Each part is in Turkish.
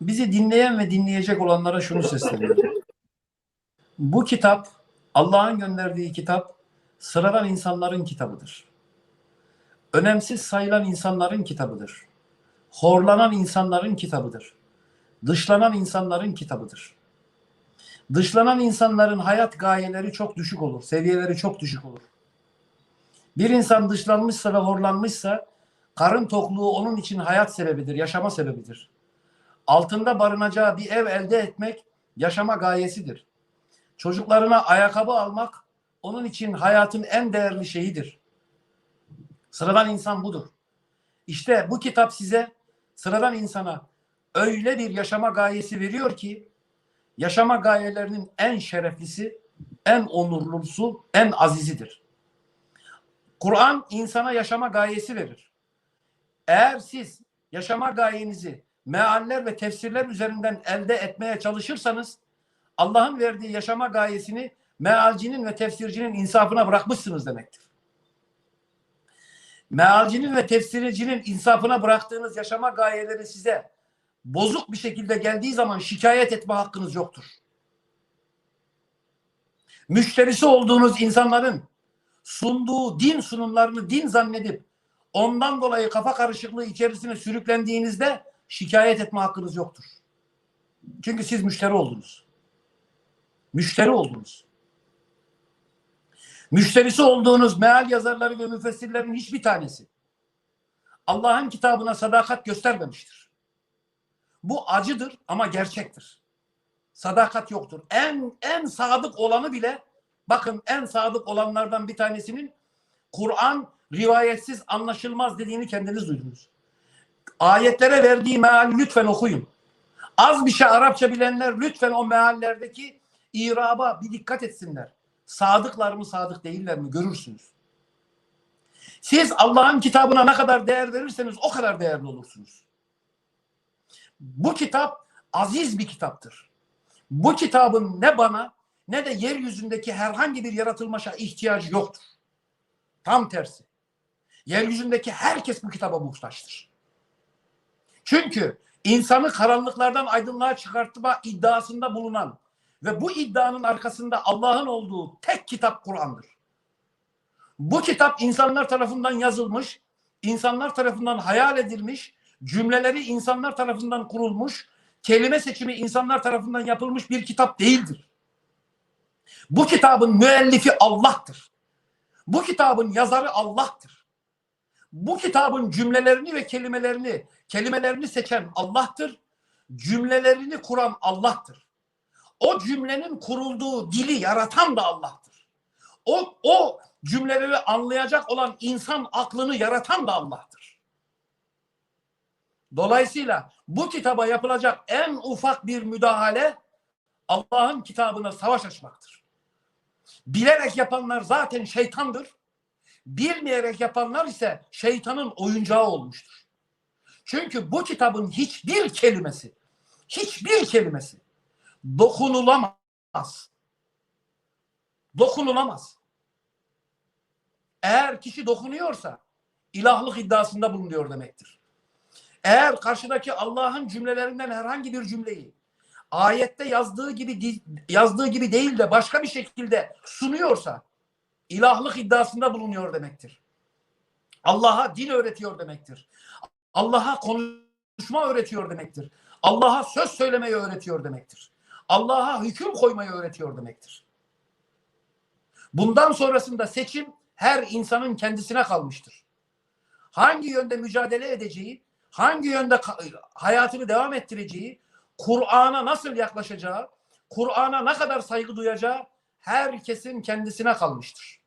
bizi dinleyen ve dinleyecek olanlara şunu sesleniyorum. Bu kitap Allah'ın gönderdiği kitap sıradan insanların kitabıdır. Önemsiz sayılan insanların kitabıdır. Horlanan insanların kitabıdır. Dışlanan insanların kitabıdır. Dışlanan insanların hayat gayeleri çok düşük olur, seviyeleri çok düşük olur. Bir insan dışlanmışsa ve horlanmışsa karın tokluğu onun için hayat sebebidir, yaşama sebebidir. Altında barınacağı bir ev elde etmek yaşama gayesidir. Çocuklarına ayakkabı almak onun için hayatın en değerli şeyidir. Sıradan insan budur. İşte bu kitap size sıradan insana öyle bir yaşama gayesi veriyor ki yaşama gayelerinin en şereflisi, en onurlusu, en azizidir. Kur'an insana yaşama gayesi verir. Eğer siz yaşama gayenizi mealler ve tefsirler üzerinden elde etmeye çalışırsanız Allah'ın verdiği yaşama gayesini mealcinin ve tefsircinin insafına bırakmışsınız demektir. Mealcinin ve tefsircinin insafına bıraktığınız yaşama gayeleri size bozuk bir şekilde geldiği zaman şikayet etme hakkınız yoktur. Müşterisi olduğunuz insanların sunduğu din sunumlarını din zannedip ondan dolayı kafa karışıklığı içerisine sürüklendiğinizde şikayet etme hakkınız yoktur. Çünkü siz müşteri oldunuz. Müşteri oldunuz. Müşterisi olduğunuz meal yazarları ve müfessirlerin hiçbir tanesi Allah'ın kitabına sadakat göstermemiştir. Bu acıdır ama gerçektir. Sadakat yoktur. En en sadık olanı bile bakın en sadık olanlardan bir tanesinin Kur'an rivayetsiz anlaşılmaz dediğini kendiniz duydunuz. Ayetlere verdiği meal lütfen okuyun. Az bir şey Arapça bilenler lütfen o meallerdeki iraba bir dikkat etsinler. Sadıklar mı sadık değiller mi görürsünüz. Siz Allah'ın kitabına ne kadar değer verirseniz o kadar değerli olursunuz. Bu kitap aziz bir kitaptır. Bu kitabın ne bana ne de yeryüzündeki herhangi bir yaratılmışa ihtiyacı yoktur. Tam tersi. Yeryüzündeki herkes bu kitaba muhtaçtır. Çünkü insanı karanlıklardan aydınlığa çıkartma iddiasında bulunan ve bu iddianın arkasında Allah'ın olduğu tek kitap Kur'an'dır. Bu kitap insanlar tarafından yazılmış, insanlar tarafından hayal edilmiş, cümleleri insanlar tarafından kurulmuş, kelime seçimi insanlar tarafından yapılmış bir kitap değildir. Bu kitabın müellifi Allah'tır. Bu kitabın yazarı Allah'tır. Bu kitabın cümlelerini ve kelimelerini, kelimelerini seçen Allah'tır. Cümlelerini kuran Allah'tır. O cümlenin kurulduğu dili yaratan da Allah'tır. O, o cümleleri anlayacak olan insan aklını yaratan da Allah'tır. Dolayısıyla bu kitaba yapılacak en ufak bir müdahale Allah'ın kitabına savaş açmaktır. Bilerek yapanlar zaten şeytandır. Bilmeyerek yapanlar ise şeytanın oyuncağı olmuştur. Çünkü bu kitabın hiçbir kelimesi, hiçbir kelimesi dokunulamaz. Dokunulamaz. Eğer kişi dokunuyorsa ilahlık iddiasında bulunuyor demektir. Eğer karşıdaki Allah'ın cümlelerinden herhangi bir cümleyi ayette yazdığı gibi yazdığı gibi değil de başka bir şekilde sunuyorsa ilahlık iddiasında bulunuyor demektir. Allah'a din öğretiyor demektir. Allah'a konuşma öğretiyor demektir. Allah'a söz söylemeyi öğretiyor demektir. Allah'a hüküm koymayı öğretiyor demektir. Bundan sonrasında seçim her insanın kendisine kalmıştır. Hangi yönde mücadele edeceği, hangi yönde hayatını devam ettireceği, Kur'an'a nasıl yaklaşacağı, Kur'an'a ne kadar saygı duyacağı herkesin kendisine kalmıştır.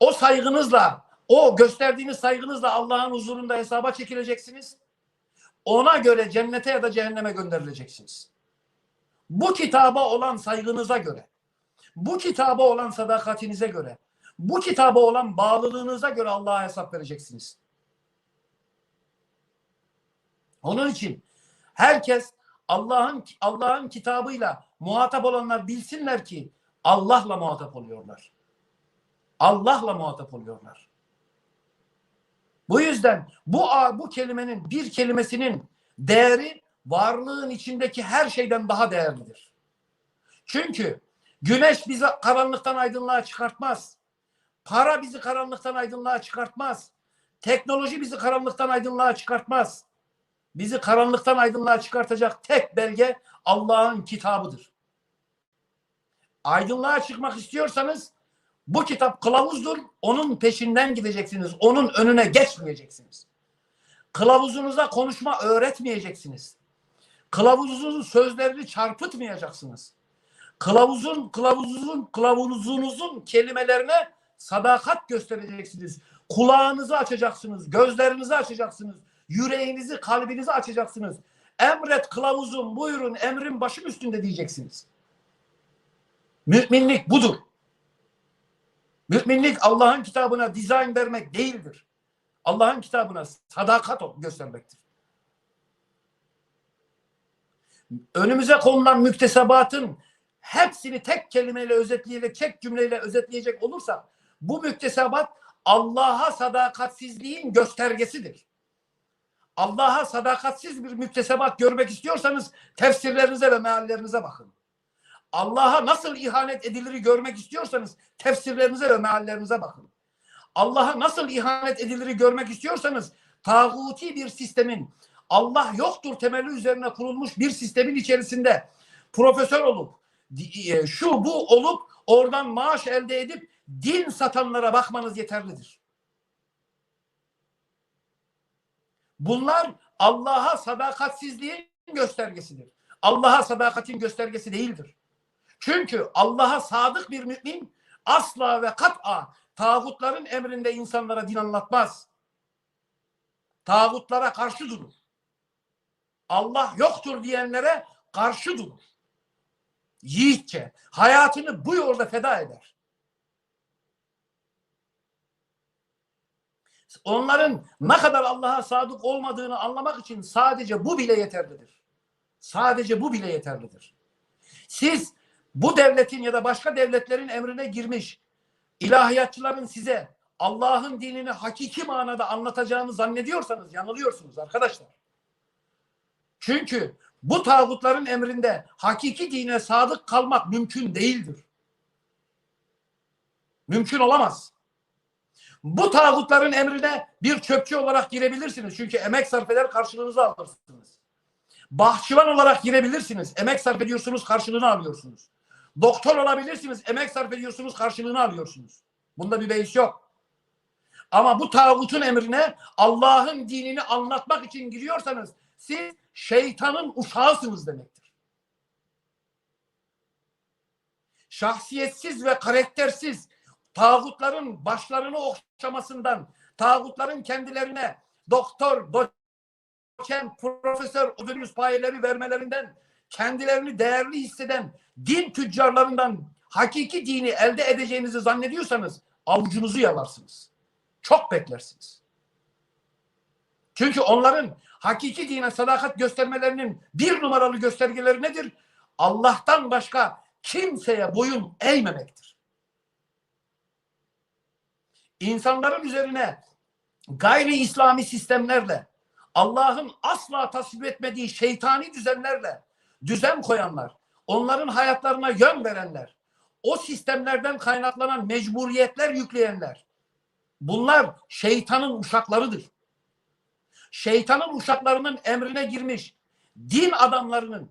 O saygınızla, o gösterdiğiniz saygınızla Allah'ın huzurunda hesaba çekileceksiniz. Ona göre cennete ya da cehenneme gönderileceksiniz. Bu kitaba olan saygınıza göre, bu kitaba olan sadakatinize göre, bu kitaba olan bağlılığınıza göre Allah'a hesap vereceksiniz. Onun için herkes Allah'ın Allah'ın kitabıyla muhatap olanlar bilsinler ki Allah'la muhatap oluyorlar. Allah'la muhatap oluyorlar. Bu yüzden bu bu kelimenin bir kelimesinin değeri varlığın içindeki her şeyden daha değerlidir. Çünkü güneş bizi karanlıktan aydınlığa çıkartmaz. Para bizi karanlıktan aydınlığa çıkartmaz. Teknoloji bizi karanlıktan aydınlığa çıkartmaz. Bizi karanlıktan aydınlığa çıkartacak tek belge Allah'ın kitabıdır. Aydınlığa çıkmak istiyorsanız bu kitap kılavuzdur. Onun peşinden gideceksiniz. Onun önüne geçmeyeceksiniz. Kılavuzunuza konuşma öğretmeyeceksiniz. Kılavuzunuzun sözlerini çarpıtmayacaksınız. Kılavuzun, kılavuzunuzun, kılavuzunuzun kelimelerine sadakat göstereceksiniz. Kulağınızı açacaksınız, gözlerinizi açacaksınız, yüreğinizi, kalbinizi açacaksınız. Emret kılavuzum, buyurun, emrin başım üstünde diyeceksiniz. Müminlik budur. Müminlik Allah'ın kitabına dizayn vermek değildir. Allah'ın kitabına sadakat göstermektir. Önümüze konulan müktesebatın hepsini tek kelimeyle özetleyecek, tek cümleyle özetleyecek olursak bu müktesebat Allah'a sadakatsizliğin göstergesidir. Allah'a sadakatsiz bir müktesebat görmek istiyorsanız tefsirlerinize ve meallerinize bakın. Allah'a nasıl ihanet ediliri görmek istiyorsanız tefsirlerinize ve meallerinize bakın. Allah'a nasıl ihanet ediliri görmek istiyorsanız tağuti bir sistemin Allah yoktur temeli üzerine kurulmuş bir sistemin içerisinde profesör olup e, şu bu olup oradan maaş elde edip din satanlara bakmanız yeterlidir. Bunlar Allah'a sadakatsizliğin göstergesidir. Allah'a sadakatin göstergesi değildir. Çünkü Allah'a sadık bir mümin asla ve kat'a tağutların emrinde insanlara din anlatmaz. Tağutlara karşı durur. Allah yoktur diyenlere karşı durur. Yiğitçe hayatını bu yolda feda eder. Onların ne kadar Allah'a sadık olmadığını anlamak için sadece bu bile yeterlidir. Sadece bu bile yeterlidir. Siz bu devletin ya da başka devletlerin emrine girmiş ilahiyatçıların size Allah'ın dinini hakiki manada anlatacağını zannediyorsanız yanılıyorsunuz arkadaşlar. Çünkü bu tağutların emrinde hakiki dine sadık kalmak mümkün değildir. Mümkün olamaz. Bu tağutların emrine bir çöpçü olarak girebilirsiniz. Çünkü emek sarf eder karşılığınızı alırsınız. Bahçıvan olarak girebilirsiniz. Emek sarf ediyorsunuz karşılığını alıyorsunuz. Doktor olabilirsiniz. Emek sarf ediyorsunuz karşılığını alıyorsunuz. Bunda bir beis yok. Ama bu tağutun emrine Allah'ın dinini anlatmak için giriyorsanız siz şeytanın uşağısınız demektir. Şahsiyetsiz ve karaktersiz tağutların başlarını okşamasından, tağutların kendilerine doktor, doçent, profesör ödülüs payeleri vermelerinden, kendilerini değerli hisseden din tüccarlarından hakiki dini elde edeceğinizi zannediyorsanız avucunuzu yalarsınız. Çok beklersiniz. Çünkü onların hakiki dine sadakat göstermelerinin bir numaralı göstergeleri nedir? Allah'tan başka kimseye boyun eğmemektir. İnsanların üzerine gayri İslami sistemlerle Allah'ın asla tasvip etmediği şeytani düzenlerle düzen koyanlar, onların hayatlarına yön verenler, o sistemlerden kaynaklanan mecburiyetler yükleyenler, bunlar şeytanın uşaklarıdır. Şeytanın uşaklarının emrine girmiş din adamlarının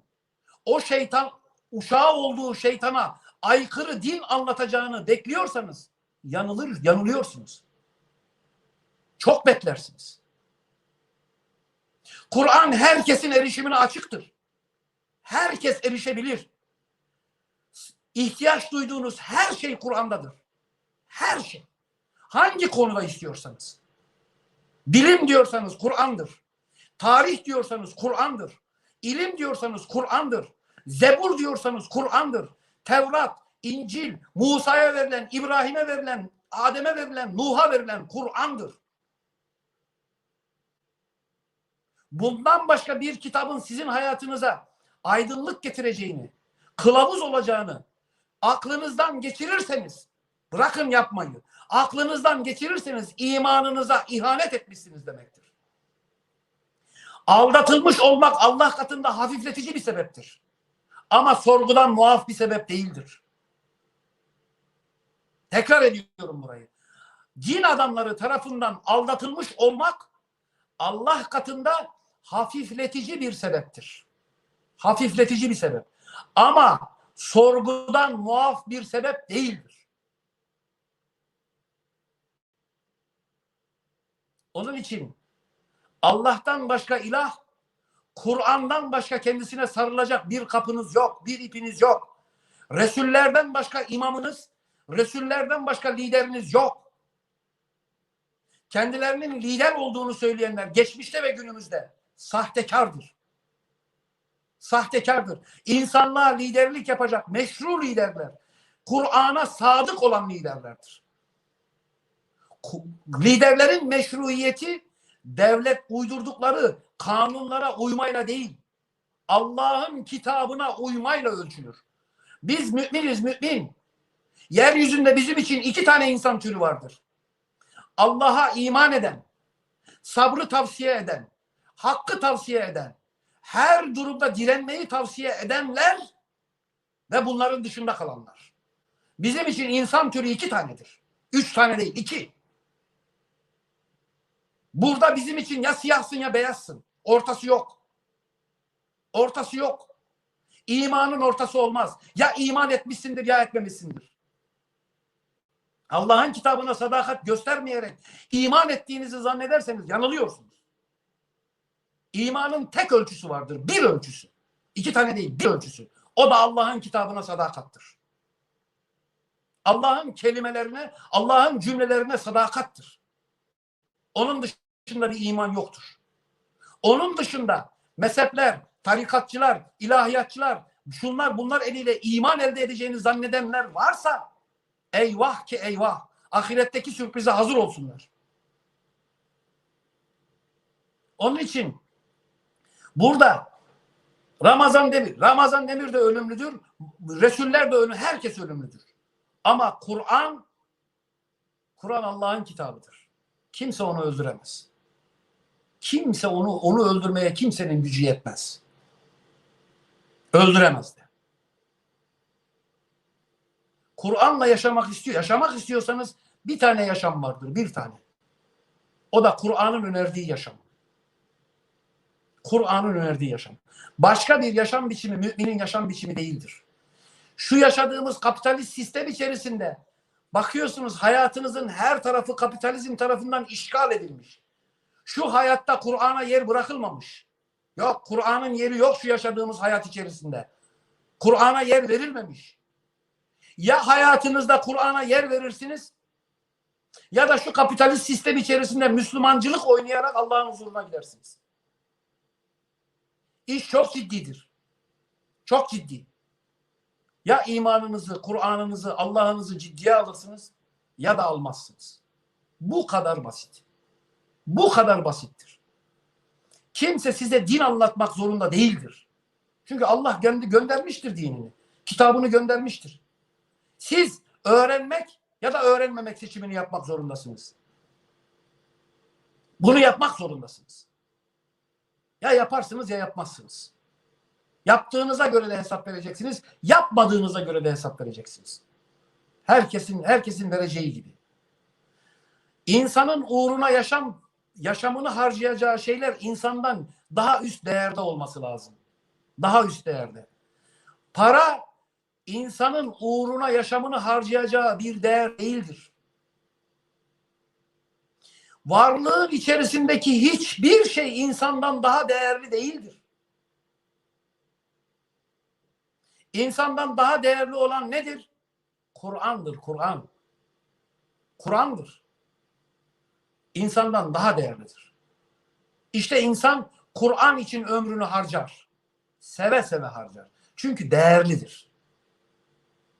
o şeytan uşağı olduğu şeytana aykırı din anlatacağını bekliyorsanız yanılır, yanılıyorsunuz. Çok beklersiniz. Kur'an herkesin erişimine açıktır. Herkes erişebilir. İhtiyaç duyduğunuz her şey Kur'an'dadır. Her şey. Hangi konuda istiyorsanız. Bilim diyorsanız Kur'an'dır. Tarih diyorsanız Kur'an'dır. İlim diyorsanız Kur'an'dır. Zebur diyorsanız Kur'an'dır. Tevrat, İncil, Musa'ya verilen, İbrahim'e verilen, Adem'e verilen, Nuh'a verilen Kur'an'dır. Bundan başka bir kitabın sizin hayatınıza aydınlık getireceğini, kılavuz olacağını aklınızdan geçirirseniz, bırakın yapmayı, aklınızdan geçirirseniz imanınıza ihanet etmişsiniz demektir. Aldatılmış olmak Allah katında hafifletici bir sebeptir. Ama sorgudan muaf bir sebep değildir. Tekrar ediyorum burayı. Din adamları tarafından aldatılmış olmak Allah katında hafifletici bir sebeptir. Hafifletici bir sebep. Ama sorgudan muaf bir sebep değildir. Onun için Allah'tan başka ilah, Kur'an'dan başka kendisine sarılacak bir kapınız yok, bir ipiniz yok. Resullerden başka imamınız, Resullerden başka lideriniz yok. Kendilerinin lider olduğunu söyleyenler geçmişte ve günümüzde sahtekardır. Sahtekardır. İnsanlığa liderlik yapacak meşru liderler, Kur'an'a sadık olan liderlerdir. Liderlerin meşruiyeti devlet uydurdukları kanunlara uymayla değil, Allah'ın kitabına uymayla ölçülür. Biz müminiz mümin. Yeryüzünde bizim için iki tane insan türü vardır. Allah'a iman eden, sabrı tavsiye eden, hakkı tavsiye eden, her durumda direnmeyi tavsiye edenler ve bunların dışında kalanlar. Bizim için insan türü iki tanedir. Üç tane değil, iki. Burada bizim için ya siyahsın ya beyazsın. Ortası yok. Ortası yok. İmanın ortası olmaz. Ya iman etmişsindir ya etmemişsindir. Allah'ın kitabına sadakat göstermeyerek iman ettiğinizi zannederseniz yanılıyorsunuz. İmanın tek ölçüsü vardır. Bir ölçüsü. İki tane değil bir ölçüsü. O da Allah'ın kitabına sadakattır. Allah'ın kelimelerine, Allah'ın cümlelerine sadakattır. Onun dışında bir iman yoktur. Onun dışında mezhepler, tarikatçılar, ilahiyatçılar, şunlar bunlar eliyle iman elde edeceğini zannedenler varsa eyvah ki eyvah. Ahiretteki sürprize hazır olsunlar. Onun için burada Ramazan Demir, Ramazan Demir de ölümlüdür. Resuller de ölümlü, herkes ölümlüdür. Ama Kur'an Kur'an Allah'ın kitabıdır. Kimse onu öldüremez. Kimse onu onu öldürmeye kimsenin gücü yetmez. Öldüremez de. Kur'an'la yaşamak istiyor. Yaşamak istiyorsanız bir tane yaşam vardır. Bir tane. O da Kur'an'ın önerdiği yaşam. Kur'an'ın önerdiği yaşam. Başka bir yaşam biçimi müminin yaşam biçimi değildir. Şu yaşadığımız kapitalist sistem içerisinde bakıyorsunuz hayatınızın her tarafı kapitalizm tarafından işgal edilmiş. Şu hayatta Kur'an'a yer bırakılmamış. Yok Kur'an'ın yeri yok şu yaşadığımız hayat içerisinde. Kur'an'a yer verilmemiş. Ya hayatınızda Kur'an'a yer verirsiniz ya da şu kapitalist sistem içerisinde Müslümancılık oynayarak Allah'ın huzuruna gidersiniz. İş çok ciddidir. Çok ciddi. Ya imanınızı, Kur'an'ınızı, Allah'ınızı ciddiye alırsınız ya da almazsınız. Bu kadar basit. Bu kadar basittir. Kimse size din anlatmak zorunda değildir. Çünkü Allah kendi göndermiştir dinini. Kitabını göndermiştir. Siz öğrenmek ya da öğrenmemek seçimini yapmak zorundasınız. Bunu yapmak zorundasınız. Ya yaparsınız ya yapmazsınız. Yaptığınıza göre de hesap vereceksiniz. Yapmadığınıza göre de hesap vereceksiniz. Herkesin herkesin vereceği gibi. İnsanın uğruna yaşam yaşamını harcayacağı şeyler insandan daha üst değerde olması lazım. Daha üst değerde. Para insanın uğruna yaşamını harcayacağı bir değer değildir. Varlığın içerisindeki hiçbir şey insandan daha değerli değildir. İnsandan daha değerli olan nedir? Kur'an'dır, Kur'an. Kur'an'dır. İnsandan daha değerlidir. İşte insan Kur'an için ömrünü harcar. Seve seve harcar. Çünkü değerlidir.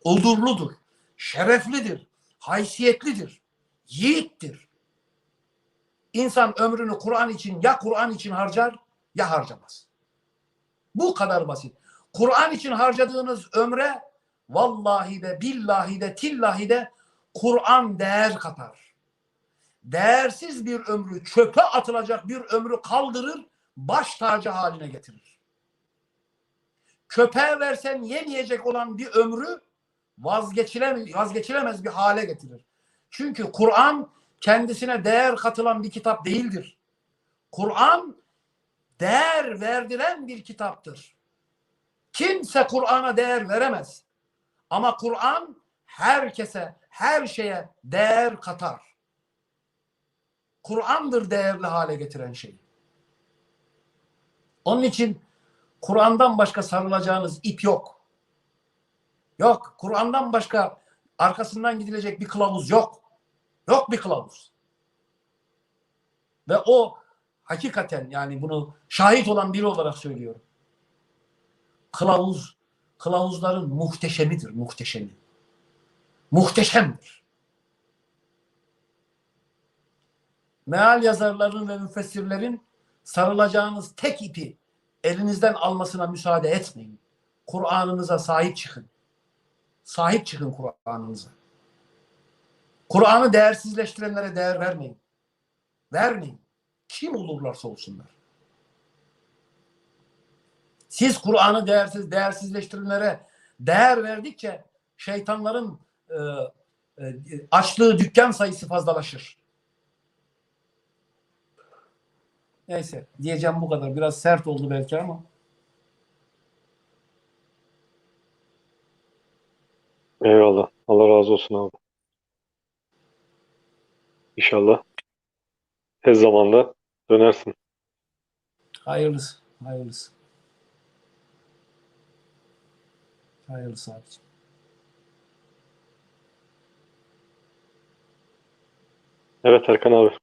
Odurludur. Şereflidir. Haysiyetlidir. Yiğittir. İnsan ömrünü Kur'an için ya Kur'an için harcar ya harcamaz. Bu kadar basit. Kur'an için harcadığınız ömre vallahi de billahi de tillahi de Kur'an değer katar. Değersiz bir ömrü çöpe atılacak bir ömrü kaldırır baş tacı haline getirir. Köpeğe versen yemeyecek olan bir ömrü vazgeçilemez, vazgeçilemez bir hale getirir. Çünkü Kur'an kendisine değer katılan bir kitap değildir. Kur'an değer verdiren bir kitaptır. Kimse Kur'an'a değer veremez. Ama Kur'an herkese, her şeye değer katar. Kur'an'dır değerli hale getiren şey. Onun için Kur'an'dan başka sarılacağınız ip yok. Yok. Kur'an'dan başka arkasından gidilecek bir kılavuz yok. Yok bir kılavuz. Ve o hakikaten yani bunu şahit olan biri olarak söylüyorum. Kılavuz, kılavuzların muhteşemidir, muhteşemi. Muhteşemdir. Meal yazarlarının ve müfessirlerin sarılacağınız tek ipi elinizden almasına müsaade etmeyin. Kur'an'ınıza sahip çıkın. Sahip çıkın Kur'an'ınıza. Kur'an'ı değersizleştirenlere değer vermeyin. Vermeyin. Kim olurlarsa olsunlar. Siz Kur'an'ı değersiz değersizleştirenlere değer verdikçe şeytanların e, e, açtığı dükkan sayısı fazlalaşır. Neyse diyeceğim bu kadar. Biraz sert oldu belki ama. Eyvallah. Allah razı olsun abi. İnşallah tez zamanda dönersin. Hayırlısı. Hayırlısı. Hayırlısı abiciğim. Evet Erkan abi.